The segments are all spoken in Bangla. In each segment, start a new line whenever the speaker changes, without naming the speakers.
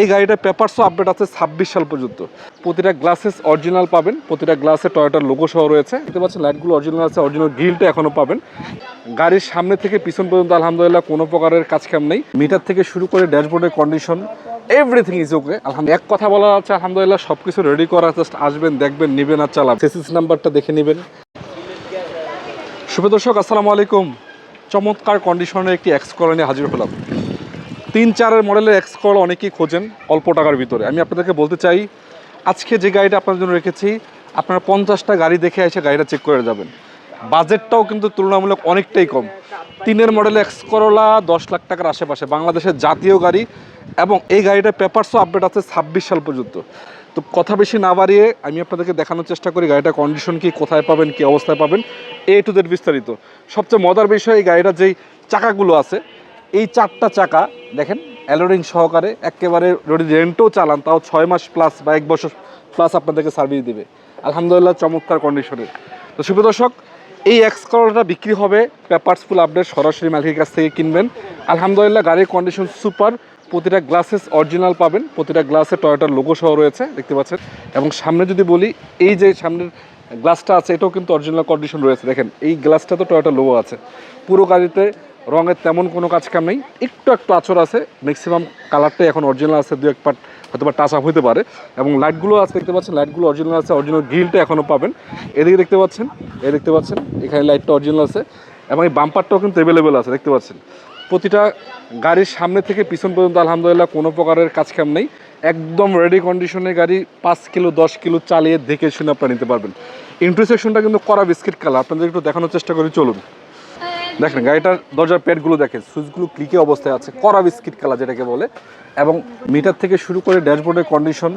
এই গাড়িটার পেপারসও আপডেট আছে ছাব্বিশ সাল পর্যন্ত। প্রতিটা গ্লাসেস অরিজিনাল পাবেন, প্রতিটা গ্লাসে টয়োটার লোগো সহ রয়েছে। দেখতে পাচ্ছেন লাইটগুলো অরিজিনাল আছে অরিজিনাল গ্রিলটা এখনও পাবেন। গাড়ির সামনে থেকে পিছন পর্যন্ত আলহামদুলিল্লাহ কোনো প্রকারের কাজ কাম নেই। মিটার থেকে শুরু করে ড্যাশবোর্ডের কন্ডিশন এভরিথিং ইজ ওকে আলহামদুলিল্লাহ, এক কথা বলা আছে, আলহামদুলিল্লাহ সব কিছু রেডি করা জাস্ট আসবেন, দেখবেন, নেবেন আর চালাবেন। সেসিস নাম্বারটা দেখে নেবেন। শুভ দর্শক, আসসালামু আলাইকুম। চমৎকার কন্ডিশনের একটি এক্স কল নিয়ে হাজির হলাম। তিন চারের মডেলের এক্স কল অনেকেই খোঁজেন অল্প টাকার ভিতরে। আমি আপনাদেরকে বলতে চাই, আজকে যে গাড়িটা আপনার জন্য রেখেছি, আপনারা পঞ্চাশটা গাড়ি দেখে এসে গাড়িটা চেক করে যাবেন। বাজেটটাও কিন্তু তুলনামূলক অনেকটাই কম। তিনের মডেল এক্স করলা দশ লাখ টাকার আশেপাশে, বাংলাদেশের জাতীয় গাড়ি এবং এই গাড়িটার পেপারসও আপডেট আছে ছাব্বিশ সাল পর্যন্ত। তো কথা বেশি না বাড়িয়ে আমি আপনাদেরকে দেখানোর চেষ্টা করি, গাড়িটার কন্ডিশন কি, কোথায় পাবেন, কি অবস্থায় পাবেন এ টু জেড বিস্তারিত। সবচেয়ে মজার বিষয় এই গাড়িটার যেই চাকাগুলো আছে এই চারটা চাকা, দেখেন অ্যালোরিং সহকারে একেবারে যদি রেন্টও চালান, তাও ছয় মাস প্লাস বা এক বছর প্লাস আপনাদেরকে সার্ভিস দেবে। আলহামদুলিল্লাহ, চমৎকার কন্ডিশনের তো শুভ দর্শক, এই এক্স কালারটা বিক্রি হবে পেপারস ফুল আপডেট সরাসরি মালিকের কাছ থেকে কিনবেন। আলহামদুলিল্লাহ, গাড়ির কন্ডিশন সুপার প্রতিটা গ্লাসেস অরিজিনাল পাবেন, প্রতিটা গ্লাসে টয়োটার লোগো সহ রয়েছে, দেখতে পাচ্ছেন। এবং সামনে যদি বলি, এই যে সামনের গ্লাসটা আছে, এটাও কিন্তু অরিজিনাল কন্ডিশন রয়েছে। দেখেন, এই গ্লাসটা তো টয়োটার লোগো আছে। পুরো গাড়িতে রঙের তেমন কোনো কাজ কাম নেই। একটু একটু আচর আছে। ম্যাক্সিমাম কালারটাই এখন অরিজিনাল আছে দু এক পার্ট হয়তো বা টাচ আপ হতে পারে। এবং লাইটগুলো আছে, দেখতে পাচ্ছেন লাইটগুলো অরিজিনাল আছে অরিজিনাল গ্রিলটা এখনও পাবেন। এদিকে দেখতে পাচ্ছেন, এই দেখতে পাচ্ছেন, এখানে লাইটটা অরিজিনাল আছে। এবং এই বাম্পারটাও কিন্তু অ্যাভেলেবেল আছে, দেখতে পাচ্ছেন। প্রতিটা গাড়ির সামনে থেকে পিছন পর্যন্ত আলহামদুলিল্লাহ কোনো প্রকারের কাজ কাম নেই। একদম রেডি কন্ডিশনে গাড়ি পাঁচ কিলো, দশ কিলো চালিয়ে দেখে শুনে আপনারা নিতে পারবেন। ইন্টারসেকশনটা কিন্তু করা বিস্কিট কালার আপনাদের একটু দেখানোর চেষ্টা করি, চলুন। দেখেন, গাড়িটার দরজার প্যাডগুলো দেখেন, সুইচগুলো ক্লিকে অবস্থায় আছে করা বিস্কিট কালা যেটাকে বলে। এবং মিটার থেকে শুরু করে ড্যাশবোর্ডের কন্ডিশন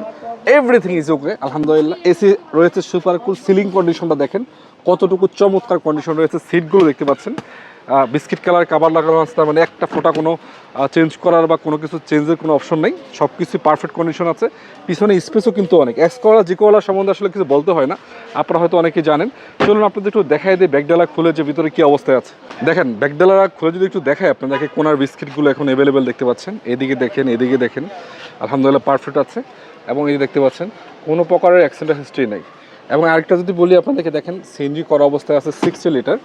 এভরিথিং ইজ ওকে আলহামদুলিল্লাহ। এসি রয়েছে সুপার কুল সিলিং কন্ডিশনটা দেখেন, কতটুকু চমৎকার কন্ডিশন রয়েছে সিটগুলো দেখতে পাচ্ছেন। বিস্কিট কালার, কাবার লাগানো আছে, তার মানে একটা ফোটা কোনো চেঞ্জ করার বা কোনো কিছু চেঞ্জের কোনো অপশন নেই। সব কিছু পারফেক্ট কন্ডিশন আছে। পিছনে স্পেসও কিন্তু অনেক। এক্স কলা জি কলা সম্বন্ধে আসলে কিছু বলতে হয় না। আপনারা হয়তো অনেকেই জানেন। চলুন আপনাদের একটু দেখাই দিই ব্যাগডালা খুলে যে ভিতরে কী অবস্থায় আছে। দেখেন, ব্যাগডালা খুলে যদি একটু দেখায় আপনাদেরকে কোনার বিস্কিটগুলো এখন অ্যাভেলেবেল দেখতে পাচ্ছেন। এদিকে দেখেন এদিকে দেখেন। আলহামদুলিল্লাহ পারফেক্ট আছে। এবং এই দেখতে পাচ্ছেন, কোনো প্রকারের অ্যাক্সিডেন্ট হিস্ট্রি নেই। এবং আরেকটা যদি বলি আপনাদেরকে, দেখেন, সিএনজি করা অবস্থায় আছে সিক্সটি লিটার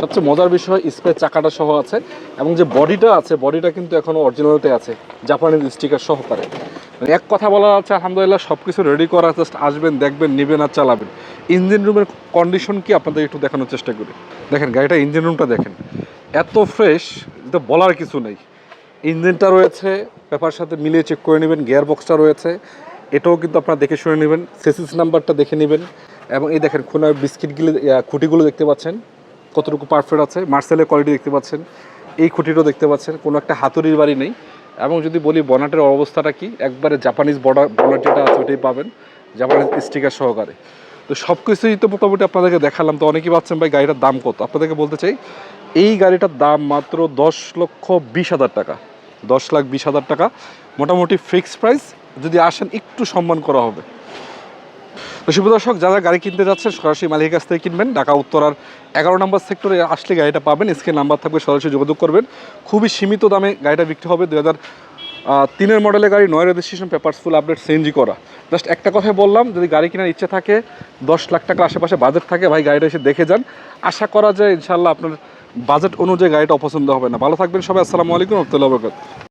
সবচেয়ে মজার বিষয় স্পেস চাকাটা সহ আছে, এবং যে বডিটা আছে, বডিটা কিন্তু এখনও অরিজিনালতে আছে জাপানিজ স্টিকার সহকারে মানে এক কথা বলা আছে আলহামদুলিল্লাহ সব কিছু রেডি করা জাস্ট আসবেন, দেখবেন, নেবেন আর চালাবেন। ইঞ্জিন রুমের কন্ডিশন কি আপনাদের একটু দেখানোর চেষ্টা করি। দেখেন গাড়িটা ইঞ্জিন রুমটা দেখেন। এত ফ্রেশ এটা বলার কিছু নেই। ইঞ্জিনটা রয়েছে, পেপার সাথে মিলিয়ে চেক করে নেবেন গিয়ার বক্সটা রয়েছে। এটাও কিন্তু আপনারা দেখে শুনে নেবেন, সেসিস নাম্বারটা দেখে নেবেন এবং এই দেখেন খুনার বিস্কিটগুলো খুঁটিগুলো দেখতে পাচ্ছেন, কতটুকু পারফেক্ট আছে, মার্সেলের কোয়ালিটি দেখতে পাচ্ছেন, এই খুঁটিটাও দেখতে পাচ্ছেন, কোনো একটা হাতুড়ির বাড়ি নেই এবং যদি বলি বনাটের অবস্থাটা কি, একবারে জাপানিজ বর্ডার বনাট যেটা আছে ওটাই পাবেন জাপানিজ স্টিকার সহকারে। তো সব কিছুই তো মোটামুটি আপনাদেরকে দেখালাম, তো অনেকেই পাচ্ছেন ভাই গাড়িটার দাম কত? আপনাদেরকে বলতে চাই, এই গাড়িটার দাম মাত্র দশ লক্ষ বিশ হাজার টাকা, দশ লাখ বিশ হাজার টাকা, মোটামুটি ফিক্সড প্রাইস যদি আসেন, একটু সম্মান করা হবে। শুভ দর্শক, যারা গাড়ি কিনতে যাচ্ছেন, সরাসরি মালিকের কাছ থেকে কিনবেন। ঢাকা, উত্তরার এগারো নম্বর সেক্টরে আসলে গাড়িটা পাবেন। স্ক্রিন নাম্বার থাকবে, সরাসরি যোগাযোগ করবেন। খুবই সীমিত দামে গাড়িটা বিক্রি হবে। দু হাজার তিনের মডেলের গাড়ি, নয় registration papers, full update, CNG করা। জাস্ট একটা কথাই বললাম, যদি গাড়ি কেনার ইচ্ছে থাকে, দশ লাখ টাকা আশেপাশে বাজেট থাকে, ভাই, গাড়িটা এসে দেখে যান। আশা করা যায় ইনশাল্লাহ আপনার বাজেট অনুযায়ী গাড়িটা অপছন্দ হবে না। ভালো থাকবেন সবাই, আসসালামু আলাইকুম, রহমতুল্লাহ, বরকাত।